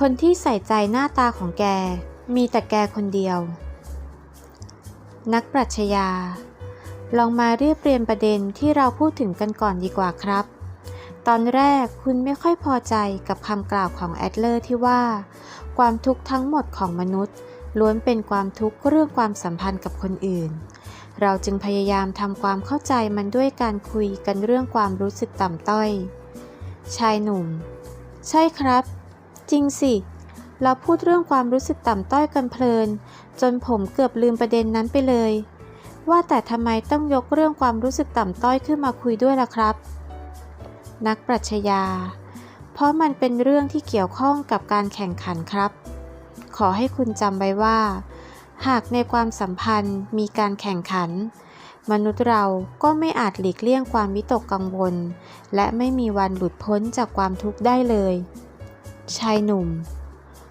คนที่ใส่ใจหน้าตาของแก มีแต่แกคนเดียว นักปรัชญา ลองมาเรียบเรียงประเด็นที่เราพูดถึงกันก่อนดีกว่าครับ ตอนแรกคุณไม่ค่อยพอใจกับคำกล่าวของแอดเลอร์ที่ว่า ความทุกข์ทั้งหมดของมนุษย์ ล้วนเป็นความทุกข์เรื่องความสัมพันธ์กับคนอื่น เราจึงพยายามทำความเข้าใจมันด้วยการคุยกันเรื่องความรู้สึกต่ำต้อย ชายหนุ่ม ใช่ครับ จริงสิ เราพูดเรื่องความรู้สึกต่ำต้อยกันเพลิน จนผมเกือบลืมประเด็นนั้นไปเลย ว่าแต่ทำไมต้องยกเรื่องความรู้สึกต่ำต้อยขึ้นมาคุยด้วยล่ะครับ นักปรัชญา เพราะมันเป็นเรื่องที่เกี่ยวข้องกับการแข่งขันครับ ขอให้คุณจำไว้ว่า หากในความสัมพันธ์มีการแข่งขัน มนุษย์เราก็ไม่อาจหลีกเลี่ยงความวิตกกังวล และไม่มีวันหลุดพ้นจากความทุกข์ได้เลย ชายหนุ่ม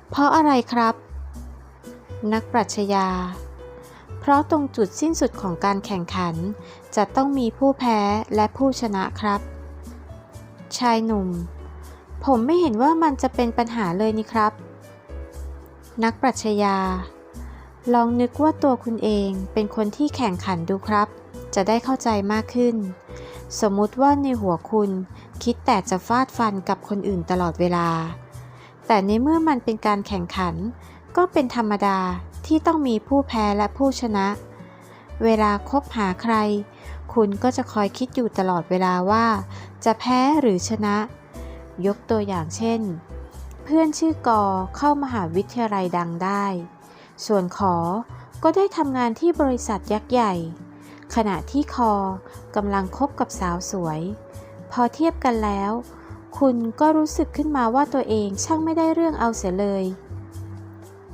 เพราะอะไรครับ นักปรัชญา เพราะตรงจุดสิ้นสุดของการแข่งขัน จะต้องมีผู้แพ้และผู้ชนะครับ ชายหนุ่ม ผมไม่เห็นว่ามันจะเป็นปัญหาเลยนี่ครับ นักปรัชญา ลองนึกว่าตัวคุณเองเป็นคนที่แข่งขันดูครับ จะได้เข้าใจมากขึ้น สมมุติว่าในหัวคุณคิดแต่จะฟาดฟันกับคนอื่นตลอดเวลา แต่ในเมื่อมันเป็นการแข่งขัน ก็เป็นธรรมดาที่ต้องมีผู้แพ้และผู้ชนะ เวลาคบหาใคร คุณก็จะคอยคิดอยู่ตลอดเวลาว่า จะแพ้หรือชนะ ยกตัวอย่างเช่น เพื่อนชื่อกอเข้ามหาวิทยาลัยดังได้ ส่วนขอก็ได้ทำงานที่บริษัทยักษ์ใหญ่ ขณะที่คอกำลังคบกับสาวสวย พอเทียบกันแล้ว คุณก็รู้สึกขึ้นมาว่าตัวเองช่างไม่ได้เรื่องเอาเสียเลย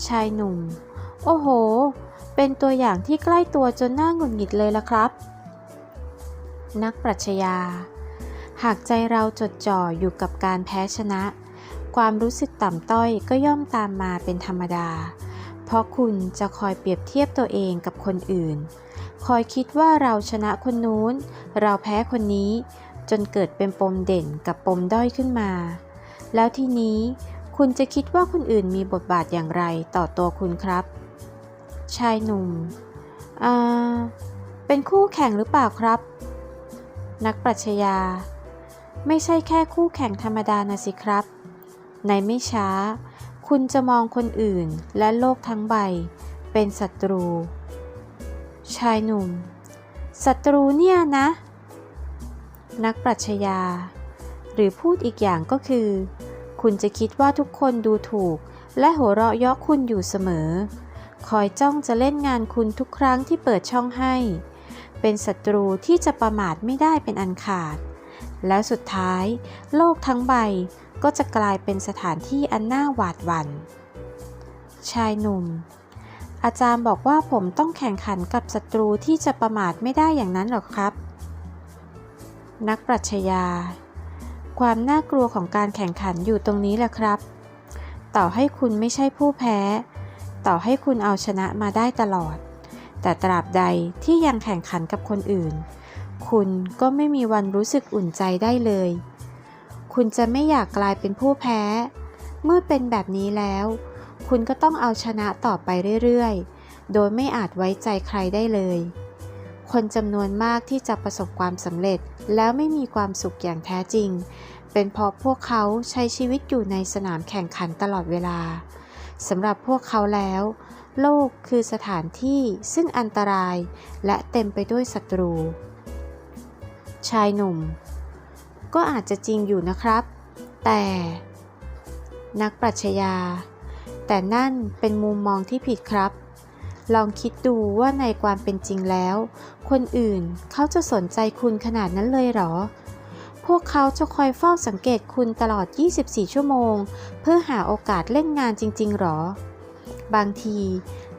ชายหนุ่ม โอ้โห เป็นตัวอย่างที่ใกล้ตัวจนน่าหงุดหงิดเลยละครับ นักปรัชญา หากใจเราจดจ่ออยู่กับการแพ้ชนะ ความรู้สึกต่ำต้อยก็ย่อมตามมาเป็นธรรมดา เพราะคุณจะคอยเปรียบเทียบตัวเองกับคนอื่น คอยคิดว่าเราชนะคนนู้น เราแพ้คนนี้ จนเกิดเป็นปมเด่นกับปมด้อยขึ้นมา แล้วทีนี้คุณจะคิดว่าคนอื่นมีบทบาทอย่างไรต่อตัวคุณครับ ชายหนุ่มอ่าเป็นคู่แข่งหรือเปล่าครับ นักปรัชญา ไม่ใช่แค่คู่แข่งธรรมดานะสิครับ ในไม่ช้า คุณจะมองคนอื่นและโลกทั้งใบ เป็นศัตรู ชายหนุ่มศัตรูเนี่ยนะ นักปรัชญา หรือพูดอีกอย่างก็คือ คุณจะคิดว่าทุกคนดูถูก และหัวเราะเยาะคุณอยู่เสมอ คอยจ้องจะเล่นงานคุณทุกครั้งที่เปิดช่องให้ เป็นศัตรูที่จะประมาทไม่ได้เป็นอันขาด แล้วสุดท้าย โลกทั้งใบก็จะกลายเป็นสถานที่อันน่าหวาดหวัน่น ชายหนุ่ม อาจารย์บอกว่าผมต้องแข่งขันกับศัตรูที่จะประมาทไม่ได้อย่างนั้นหรอครับ นักปรัชญา ความน่ากลัวของการแข่งขันอยู่ตรงนี้แหละครับ ต่อให้คุณไม่ใช่ผู้แพ้ ต่อให้คุณเอาชนะมาได้ตลอด แต่ตราบใดที่ยังแข่งขันกับคนอื่น คุณก็ไม่มีวันรู้สึกอุ่นใจได้เลย คุณจะไม่อยากกลายเป็นผู้แพ้ เมื่อเป็นแบบนี้แล้ว คุณก็ต้องเอาชนะต่อไปเรื่อยๆ โดยไม่อาจไว้ใจใครได้เลย คนจำนวนมากที่จะประสบความสำเร็จ แล้วไม่มีความสุขอย่างแท้จริง เป็นเพราะพวกเขาใช้ชีวิตอยู่ในสนามแข่งขันตลอดเวลาสำหรับพวกเขาแล้ว โลกคือสถานที่ซึ่งอันตรายและเต็มไปด้วยศัตรู ชายหนุ่ม ก็อาจจะจริงอยู่นะครับ แต่ นักปรัชญาแต่นั่นเป็นมุมมองที่ผิดครับ ลองคิดดูว่าในความเป็นจริงแล้ว คนอื่นเขาจะสนใจคุณขนาดนั้นเลยเหรอ พวกเขาจะคอยเฝ้าสังเกตคุณตลอด 24 ชั่วโมง เพื่อหาโอกาสเล่นงานจริง ๆหรอ บางที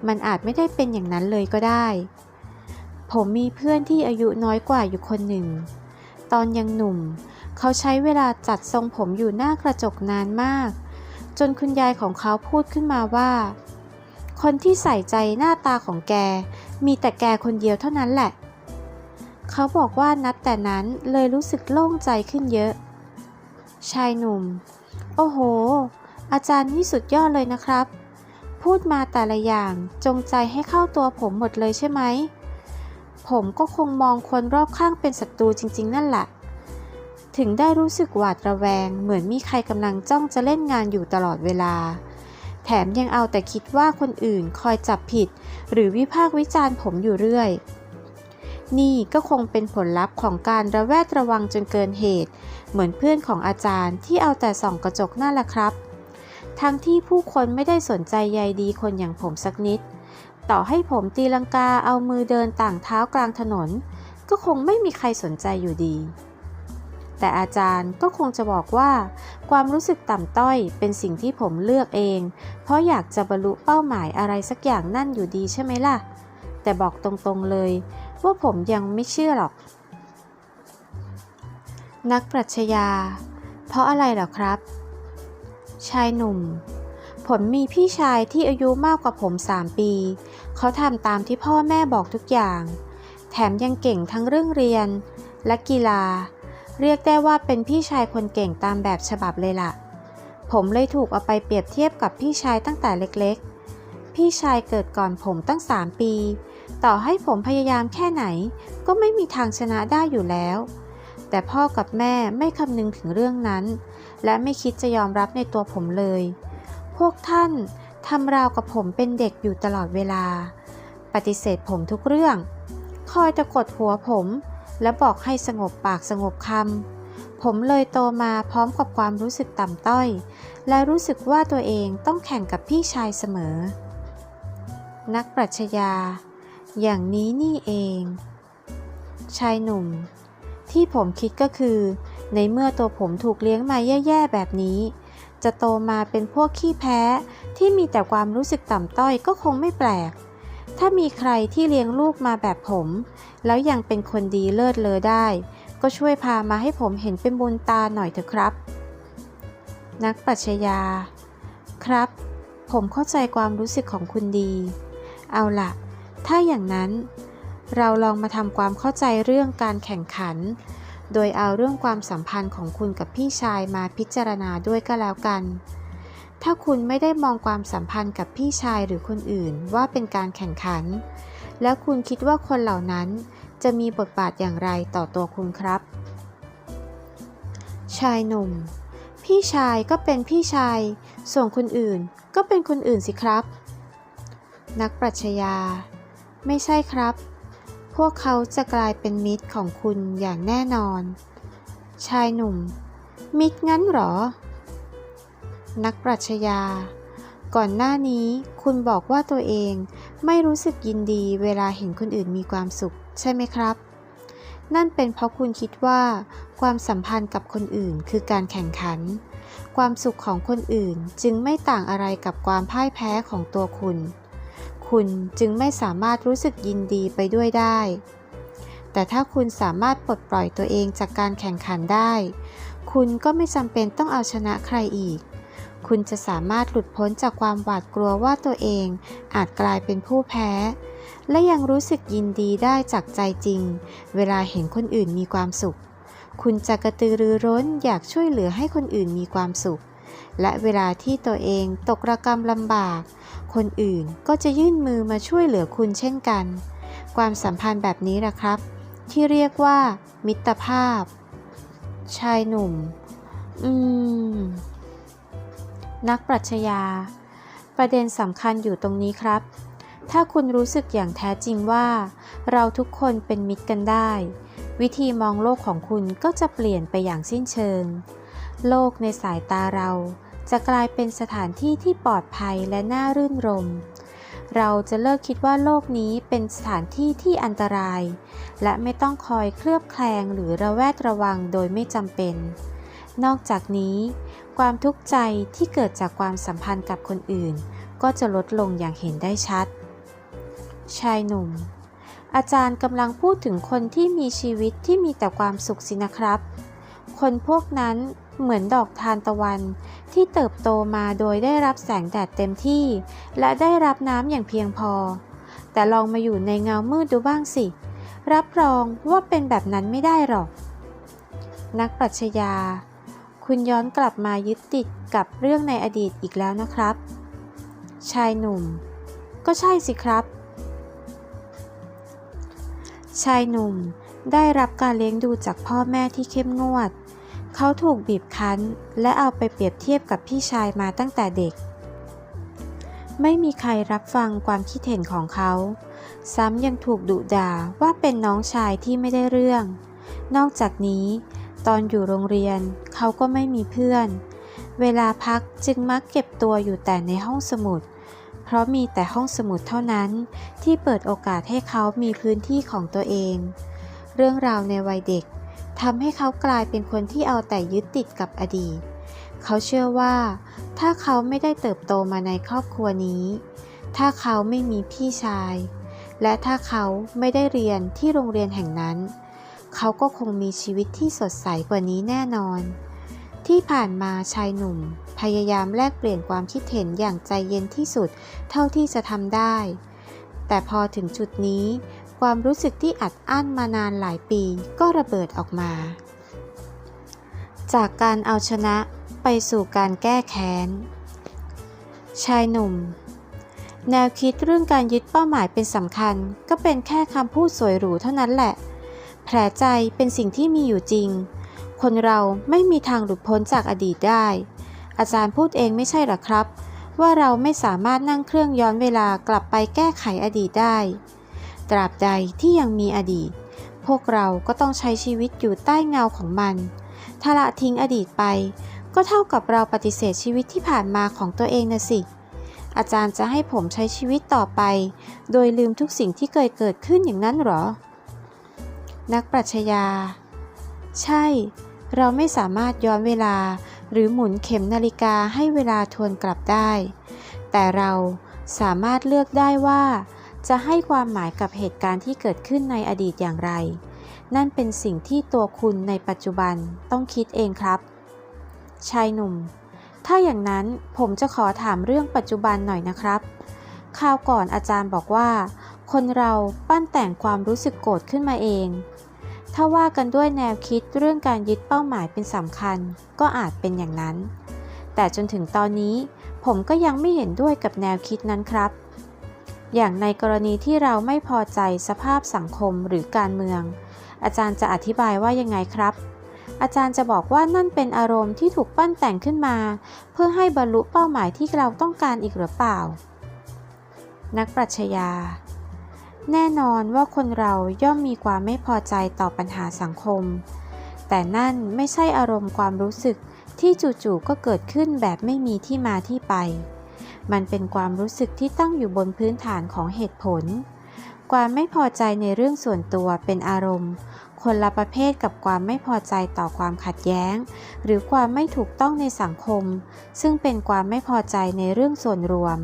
มันอาจไม่ได้เป็นอย่างนั้นเลยก็ได้ ผมมีเพื่อนที่อายุน้อยกว่าอยู่คนหนึ่ง ตอนยังหนุ่ม เขาใช้เวลาจัดทรงผมอยู่หน้ากระจกนานมาก จนคุณยายของเขาพูดขึ้นมาว่า คนที่ใส่ใจหน้าตาของแก มีแต่แกคนเดียวเท่านั้นแหละ เขาบอกว่านับแต่นั้นเลยรู้สึกโล่งใจขึ้นเยอะ ชายหนุ่ม โอ้โห อาจารย์นี่สุดยอดเลยนะครับ พูดมาแต่ละอย่างจงใจให้เข้าตัวผมหมดเลยใช่ไหม ผมก็คงมองคนรอบข้างเป็นศัตรูจริง ๆ นั่นแหละ ถึงได้รู้สึกหวาดระแวง เหมือนมีใครกำลังจ้องจะเล่นงานอยู่ตลอดเวลา แถมยังเอาแต่คิดว่าคนอื่นคอยจับผิด หรือวิพากษ์วิจารณ์ผมอยู่เรื่อย นี่ก็คงเป็นผลลัพธ์ของการระแวดระวังจนเกินเหตุ เหมือนเพื่อนของอาจารย์ที่เอาแต่ส่องกระจกนั่นแหละครับ ทั้งที่ผู้คนไม่ได้สนใจใยดีคนอย่างผมสักนิด ต่อให้ผมตีลังกาเอามือเดินต่างเท้ากลางถนน ก็คงไม่มีใครสนใจอยู่ดี แต่อาจารย์ก็คงจะบอกว่า ความรู้สึกต่ำต้อยเป็นสิ่งที่ผมเลือกเอง เพราะอยากจะบรรลุเป้าหมายอะไรสักอย่างนั่นอยู่ดีใช่ไหมล่ะ แต่บอกตรงๆเลย ว่าผมยังไม่เชื่อหรอก นักปรัชญา เพราะอะไรเหรอครับ ชายหนุ่ม ผมมีพี่ชายที่อายุมากกว่าผม 3 ปี เขาทำตามที่พ่อแม่บอกทุกอย่าง แถมยังเก่งทั้งเรื่องเรียน และกีฬา เรียกได้ว่าเป็นพี่ชายคนเก่งตามแบบฉบับเลยล่ะ ผมเลยถูกเอาไปเปรียบเทียบกับพี่ชายตั้งแต่เล็กๆ พี่ชายเกิดก่อนผมตั้ง 3 ปี ต่อให้ผมพยายามแค่ไหน ก็ไม่มีทางชนะได้อยู่แล้ว แต่พ่อกับแม่ไม่คำนึงถึงเรื่องนั้น และไม่คิดจะยอมรับในตัวผมเลย พวกท่านทำราวกับผมเป็นเด็กอยู่ตลอดเวลา ปฏิเสธผมทุกเรื่อง คอยตะกดหัวผม และบอกให้สงบปากสงบคำ ผมเลยโตมาพร้อมกับความรู้สึกต่ำต้อย และรู้สึกว่าตัวเองต้องแข่งกับพี่ชายเสมอ นักปรัชญา อย่างนี้นี่เอง ชายหนุ่ม ที่ผมคิดก็คือ ในเมื่อตัวผมถูกเลี้ยงมาแย่ๆแบบนี้ จะโตมาเป็นพวกขี้แพ้ที่มีแต่ความรู้สึกต่ำต้อยก็คงไม่แปลก ถ้ามีใครที่เลี้ยงลูกมาแบบผม แล้วยังเป็นคนดีเลิศเลอได้ ก็ช่วยพามาให้ผมเห็นเป็นบุญตาหน่อยเถอะครับ นักปรัชญา ครับ ผมเข้าใจความรู้สึกของคุณดี เอาล่ะถ้าอย่างนั้น เราลองมาทำความเข้าใจเรื่องการแข่งขัน โดยเอาเรื่องความสัมพันธ์ของคุณกับพี่ชายมาพิจารณาด้วยก็แล้วกัน ถ้าคุณไม่ได้มองความสัมพันธ์กับพี่ชายหรือคนอื่นว่าเป็นการแข่งขัน แล้วคุณคิดว่าคนเหล่านั้นจะมีบทบาทอย่างไรต่อตัวคุณครับ ชายหนุ่ม พี่ชายก็เป็นพี่ชาย ส่วนคนอื่นก็เป็นคนอื่นสิครับ นักปรัชญา ไม่ใช่ครับ พวกเขาจะกลายเป็นมิตรของคุณอย่างแน่นอน ชายหนุ่ม มิตรงั้นหรอ นักปรัชญา ก่อนหน้านี้คุณบอกว่าตัวเองไม่รู้สึกยินดีเวลาเห็นคนอื่นมีความสุข ใช่ไหมครับ นั่นเป็นเพราะคุณคิดว่า ความสัมพันธ์กับคนอื่นคือการแข่งขัน ความสุขของคนอื่นจึงไม่ต่างอะไรกับความพ่ายแพ้ของตัวคุณ คุณจึงไม่สามารถรู้สึกยินดีไปด้วยได้ แต่ถ้าคุณสามารถปลดปล่อยตัวเองจากการแข่งขันได้ คุณก็ไม่จำเป็นต้องเอาชนะใครอีก คุณจะสามารถหลุดพ้นจากความหวาดกลัวว่าตัวเอง อาจกลายเป็นผู้แพ้ และยังรู้สึกยินดีได้จากใจจริง เวลาเห็นคนอื่นมีความสุข คุณจะกระตือรือร้นอยากช่วยเหลือให้คนอื่นมีความสุข และเวลาที่ตัวเองตกระกรรมลำบาก คนอื่นก็จะยื่นมือมาช่วยเหลือคุณเช่นกัน ความสัมพันธ์แบบนี้แหละครับ ที่เรียกว่า มิตรภาพ ชายหนุ่ม อืม นักปรัชญา ประเด็นสำคัญอยู่ตรงนี้ครับ ถ้าคุณรู้สึกอย่างแท้จริงว่า เราทุกคนเป็นมิตรกันได้ วิธีมองโลกของคุณก็จะเปลี่ยนไปอย่างสิ้นเชิง โลกในสายตาเรา จะกลายเป็นสถานที่ที่ปลอดภัยและน่ารื่นรมเราจะเลิกคิดว่าโลกนี้เป็นสถานที่ที่อันตราย และไม่ต้องคอยเคลือบแคลงหรือระแวดระวังโดยไม่จำเป็น นอกจากนี้ ความทุกข์ใจที่เกิดจากความสัมพันธ์กับคนอื่น ก็จะลดลงอย่างเห็นได้ชัด ชายหนุ่ม อาจารย์กำลังพูดถึงคนที่มีชีวิตที่มีแต่ความสุขสินะครับ คนพวกนั้นเหมือนดอกทานตะวันที่เติบโตมาโดยได้รับแสงแดดเต็มที่ และได้รับน้ำอย่างเพียงพอ แต่ลองมาอยู่ในเงามืดดูบ้างสิ รับรองว่าเป็นแบบนั้นไม่ได้หรอก นักปรัชญา คุณย้อนกลับมายึดติดกับเรื่องในอดีตอีกแล้วนะครับ ชายหนุ่ม ก็ใช่สิครับ ชายหนุ่มได้รับการเลี้ยงดูจากพ่อแม่ที่เข้มงวด เขาถูกบีบคั้น และเอาไปเปรียบเทียบกับพี่ชายมาตั้งแต่เด็ก ไม่มีใครรับฟังความคิดเห็นของเขา ซ้ำยังถูกดุด่าว่าเป็นน้องชายที่ไม่ได้เรื่อง นอกจากนี้ ตอนอยู่โรงเรียนเขาก็ไม่มีเพื่อน เวลาพักจึงมักเก็บตัวอยู่แต่ในห้องสมุด เพราะมีแต่ห้องสมุดเท่านั้น ที่เปิดโอกาสให้เขามีพื้นที่ของตัวเอง เรื่องราวในวัยเด็กทำให้เขากลายเป็นคนที่เอาแต่ยึดติดกับอดีต เขาเชื่อว่า ถ้าเขาไม่ได้เติบโตมาในครอบครัวนี้ ถ้าเขาไม่มีพี่ชาย และถ้าเขาไม่ได้เรียนที่โรงเรียนแห่งนั้น เขาก็คงมีชีวิตที่สดใสกว่านี้แน่นอน ที่ผ่านมาชายหนุ่ม พยายามแลกเปลี่ยนความคิดเห็นอย่างใจเย็นที่สุดเท่าที่จะทำได้ แต่พอถึงจุดนี้ ความรู้สึกที่อัดอั้นมานานหลายปีก็ระเบิดออกมา จากการเอาชนะไปสู่การแก้แค้น ชายหนุ่มแนวคิดเรื่องการยึดเป้าหมายเป็นสำคัญ ก็เป็นแค่คำพูดสวยหรูเท่านั้นแหละ แผลใจเป็นสิ่งที่มีอยู่จริง คนเราไม่มีทางหลุดพ้นจากอดีตได้ อาจารย์พูดเองไม่ใช่หรอครับ ว่าเราไม่สามารถนั่งเครื่องย้อนเวลากลับไปแก้ไขอดีตได้ ตราบใดที่ยังมีอดีต พวกเราก็ต้องใช้ชีวิตอยู่ใต้เงาของมัน ถ้าละทิ้งอดีตไป ก็เท่ากับเราปฏิเสธชีวิตที่ผ่านมาของตัวเองนะสิอาจารย์จะให้ผมใช้ชีวิตต่อไป โดยลืมทุกสิ่งที่เคยเกิดขึ้นอย่างนั้นหรอ นักปรัชญา ใช่ เราไม่สามารถย้อนเวลาหรือหมุนเข็มนาฬิกาให้เวลาทวนกลับได้ แต่เราสามารถเลือกได้ว่า จะให้ความหมายกับเหตุการณ์ที่เกิดขึ้นในอดีตอย่างไร นั่นเป็นสิ่งที่ตัวคุณในปัจจุบันต้องคิดเองครับ ชายหนุ่ม ถ้าอย่างนั้นผมจะขอถามเรื่องปัจจุบันหน่อยนะครับคราวก่อนอาจารย์บอกว่า คนเราปั้นแต่งความรู้สึกโกรธขึ้นมาเอง ถ้าว่ากันด้วยแนวคิดเรื่องการยึดเป้าหมายเป็นสำคัญ ก็อาจเป็นอย่างนั้น แต่จนถึงตอนนี้ ผมก็ยังไม่เห็นด้วยกับแนวคิดนั้นครับ อย่างในกรณีที่เราไม่พอใจสภาพสังคมหรือการเมือง อาจารย์จะอธิบายว่ายังไงครับ อาจารย์จะบอกว่านั่นเป็นอารมณ์ที่ถูกปั้นแต่งขึ้นมา เพื่อให้บรรลุเป้าหมายที่เราต้องการอีกหรือเปล่า นักปรัชญา แน่นอนว่าคนเราย่อมมีความไม่พอใจต่อปัญหาสังคม แต่นั่นไม่ใช่อารมณ์ความรู้สึกที่จู่ๆก็เกิดขึ้นแบบไม่มีที่มาที่ไป มันเป็นความรู้สึกที่ตั้งอยู่บนพื้นฐานของเหตุผล ความไม่พอใจในเรื่องส่วนตัวเป็นอารมณ์ คนละประเภทกับความไม่พอใจต่อความขัดแย้ง หรือความไม่ถูกต้องในสังคม ซึ่งเป็นความไม่พอใจในเรื่องส่วนรวม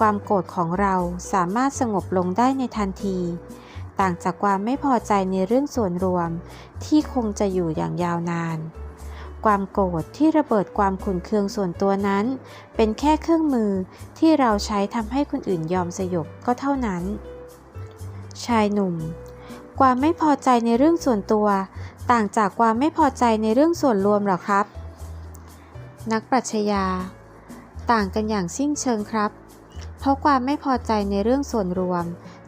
ความโกรธของเราสามารถสงบลงได้ในทันที ต่างจากความไม่พอใจในเรื่องส่วนรวม ที่คงจะอยู่อย่างยาวนาน ความโกรธที่ระเบิดความขุ่นเคืองส่วนตัวนั้น เป็นแค่เครื่องมือที่เราใช้ทำให้คนอื่นยอมสยบก็เท่านั้น ชายหนุ่ม ความไม่พอใจในเรื่องส่วนตัว ต่างจากความไม่พอใจในเรื่องส่วนรวมหรอครับ นักปรัชญา ต่างกันอย่างสิ้นเชิงครับ เพราะความไม่พอใจในเรื่องส่วนรวม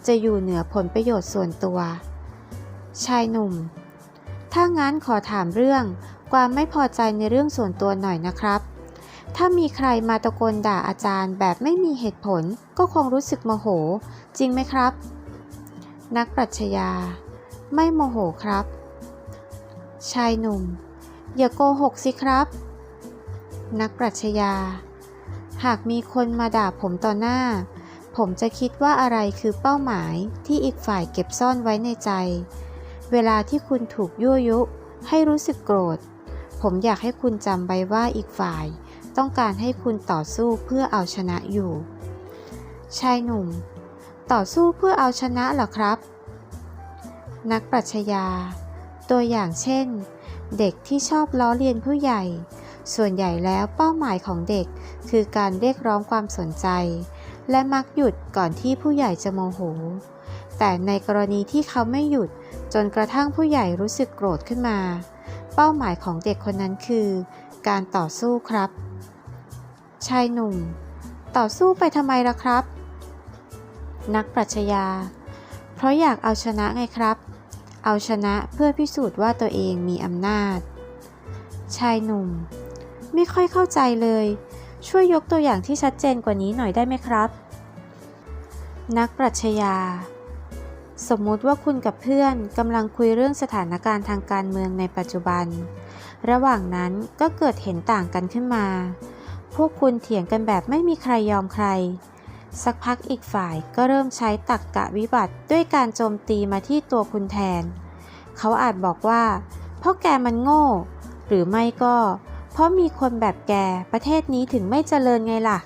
จะอยู่เหนือผลประโยชน์ส่วนตัว ชายหนุ่ม ถ้างั้นขอถามเรื่อง ความไม่พอใจในเรื่องส่วนตัวหน่อยนะครับ ถ้ามีใครมาตะโกนด่าอาจารย์แบบไม่มีเหตุผล ก็คงรู้สึกโมโห จริงไหมครับ นักปรัชญา ไม่โมโหครับ ชายหนุ่ม อย่าโกหกสิครับ นักปรัชญา หากมีคนมาด่าผมต่อหน้า ผมจะคิดว่าอะไรคือเป้าหมายที่อีกฝ่ายเก็บซ่อนไว้ในใจ เวลาที่คุณถูกยั่วยุ ให้รู้สึกโกรธ ผมอยากให้คุณจำไว้ว่าอีกฝ่าย ต้องการให้คุณต่อสู้เพื่อเอาชนะอยู่ ชายหนุ่ม ต่อสู้เพื่อเอาชนะเหรอครับ นักปรัชญา ตัวอย่างเช่น เด็กที่ชอบล้อเลียนผู้ใหญ่ ส่วนใหญ่แล้วเป้าหมายของเด็ก คือการเรียกร้องความสนใจ และมักหยุดก่อนที่ผู้ใหญ่จะโมโห แต่ในกรณีที่เขาไม่หยุดจนกระทั่งผู้ใหญ่รู้สึกโกรธขึ้นมา เป้าหมายของเด็กคนนั้นคือ การต่อสู้ครับ ชายหนุ่ม ต่อสู้ไปทำไมล่ะครับ นักปรัชญา เพราะอยากเอาชนะไงครับ เอาชนะเพื่อพิสูจน์ว่าตัวเองมีอำนาจชายหนุ่ม ไม่ค่อยเข้าใจเลย ช่วยยกตัวอย่างที่ชัดเจนกว่านี้หน่อยได้ไหมครับ นักปรัชญา สมมุติว่าคุณกับเพื่อนกำลังคุยเรื่องสถานการณ์ทางการเมืองในปัจจุบัน ระหว่างนั้นก็เกิดเห็นต่างกันขึ้นมา พวกคุณเถียงกันแบบไม่มีใครยอมใคร สักพักอีกฝ่ายก็เริ่มใช้ตักกะวิบัติด้วยการโจมตีมาที่ตัวคุณแทน เขาอาจบอกว่าเพราะแกมันโง่ หรือไม่ก็ เพราะมีคนแบบแกประเทศนี้ถึงไม่เจริญไงล่ะ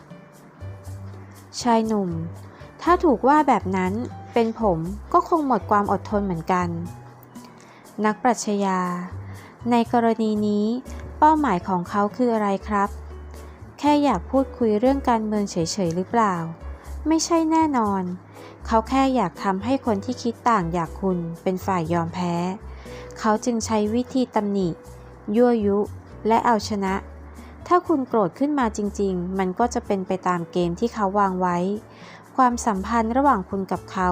ชายหนุ่ม ถ้าถูกว่าแบบนั้นเป็นผมก็คงหมดความอดทนเหมือนกัน นักปรัชญา ในกรณีนี้ เป้าหมายของเขาคืออะไรครับ แค่อยากพูดคุยเรื่องการเมืองเฉยๆหรือเปล่า ไม่ใช่แน่นอน เขาแค่อยากทำให้คนที่คิดต่างอยากคุณเป็นฝ่ายยอมแพ้ เขาจึงใช้วิธีตำหนิ ยั่วยุ และเอาชนะ ถ้าคุณโกรธขึ้นมาจริง ๆ มันก็จะเป็นไปตามเกมที่เขาวางไว้ ความสัมพันธ์ระหว่างคุณกับเขา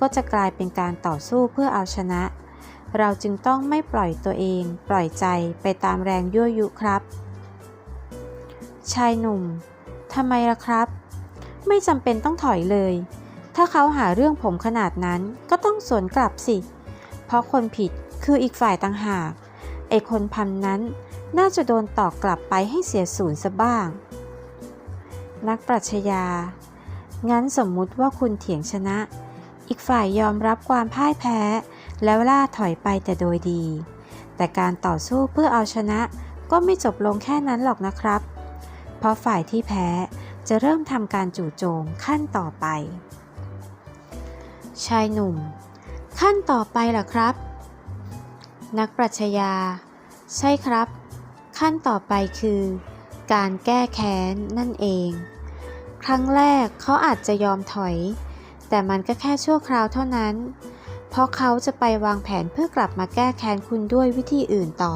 ก็จะกลายเป็นการต่อสู้เพื่อเอาชนะ เราจึงต้องไม่ปล่อยตัวเอง ปล่อยใจไปตามแรงยั่วยุครับ ชายหนุ่มทำไมล่ะครับ ไม่จำเป็นต้องถอยเลย ถ้าเขาหาเรื่องผมขนาดนั้นก็ต้องสวนกลับสิ เพราะคนผิดคืออีกฝ่ายต่างหากไอคนพันนั้น น่าจะโดนตอกกลับไปให้เสียศูนย์ซะบ้าง นักปรัชญา งั้นสมมุติว่าคุณเถียงชนะ อีกฝ่ายยอมรับความพ่ายแพ้ แล้วล่าถอยไปแต่โดยดี แต่การต่อสู้เพื่อเอาชนะก็ไม่จบลงแค่นั้นหรอกนะครับ เพราะฝ่ายที่แพ้จะเริ่มทำการจู่โจมขั้นต่อไป ชายหนุ่ม ขั้นต่อไปล่ะครับ นักปรัชญา ใช่ครับ ขั้นต่อไปคือ การแก้แค้นนั่นเอง ครั้งแรกเขาอาจจะยอมถอย แต่มันก็แค่ชั่วคราวเท่านั้น เพราะเขาจะไปวางแผนเพื่อกลับมาแก้แค้นคุณด้วยวิธีอื่นต่อ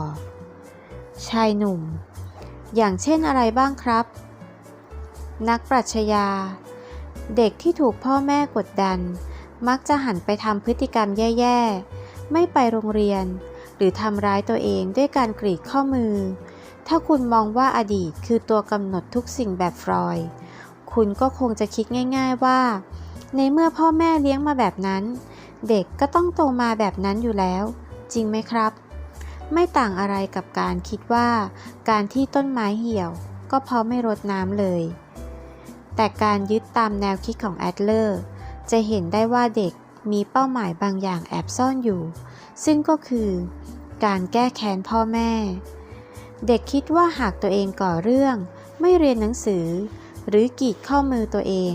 ชายหนุ่ม อย่างเช่นอะไรบ้างครับ นักปรัชญา เด็กที่ถูกพ่อแม่กดดัน มักจะหันไปทำพฤติกรรมแย่ ๆ ไม่ไปโรงเรียนหรือทำร้ายตัวเองด้วยการกรีดข้อมือ ถ้าคุณมองว่าอดีตคือตัวกำหนดทุกสิ่งแบบฟรอยด์คุณก็คงจะคิดง่าย ๆว่า ในเมื่อพ่อแม่เลี้ยงมาแบบนั้น เด็กก็ต้องโตมาแบบนั้นอยู่แล้ว จริงไหมครับ ไม่ต่างอะไรกับการคิดว่า การที่ต้นไม้เหี่ยว ก็เพราะไม่รดน้ำเลย แต่การยึดตามแนวคิดของแอดเลอร์ จะเห็นได้ว่าเด็กมีเป้าหมายบางอย่างแอบซ่อนอยู่ ซึ่งก็คือ การแก้แค้นพ่อแม่ เด็กคิดว่าหากตัวเองก่อเรื่อง ไม่เรียนหนังสือ หรือกีดข้อมือตัวเอง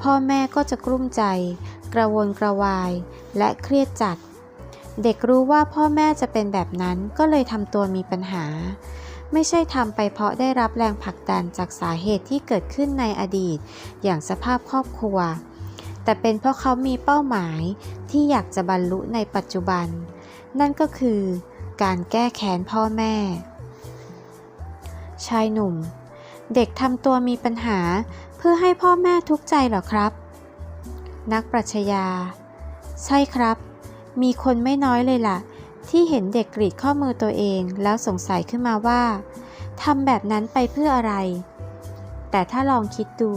พ่อแม่ก็จะกลุ้มใจ กระวนกระวาย และเครียดจัด เด็กรู้ว่าพ่อแม่จะเป็นแบบนั้นก็เลยทำตัวมีปัญหา ไม่ใช่ทำไปเพราะได้รับแรงผลักดันจากสาเหตุที่เกิดขึ้นในอดีต อย่างสภาพครอบครัว แต่เป็นเพราะเขามีเป้าหมายที่อยากจะบรรลุในปัจจุบัน นั่นก็คือการแก้แค้นพ่อแม่ ชายหนุ่ม เด็กทำตัวมีปัญหาเพื่อให้พ่อแม่ทุกข์ใจเหรอครับ นักปรัชญา ใช่ครับ มีคนไม่น้อยเลยล่ะ ที่เห็นเด็กกรีดข้อมือตัวเองแล้วสงสัยขึ้นมาว่าทำแบบนั้นไปเพื่ออะไร แต่ถ้าลองคิดดู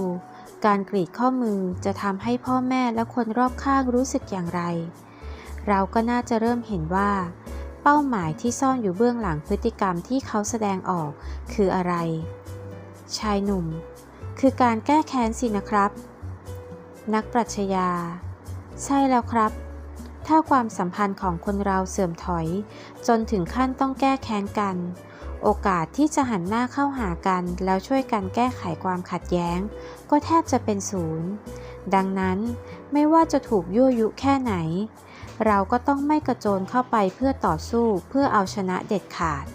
การกรีดข้อมือจะทำให้พ่อแม่และคนรอบข้างรู้สึกอย่างไร เราก็น่าจะเริ่มเห็นว่า เป้าหมายที่ซ่อนอยู่เบื้องหลังพฤติกรรมที่เขาแสดงออกคืออะไร ชายหนุ่ม คือการแก้แค้นสินะครับ นักปรัชญา ใช่แล้วครับ ถ้าความสัมพันธ์ของคนเราเสื่อมถอย จนถึงขั้นต้องแก้แค้นกัน โอกาสที่จะหันหน้าเข้าหากัน แล้วช่วยกันแก้ไขความขัดแย้ง ก็แทบจะเป็นศูนย์ ดังนั้นไม่ว่าจะถูกยั่วยุแค่ไหน เราก็ต้องไม่กระโจนเข้าไปเพื่อต่อสู้เพื่อเอาชนะเด็ดขาด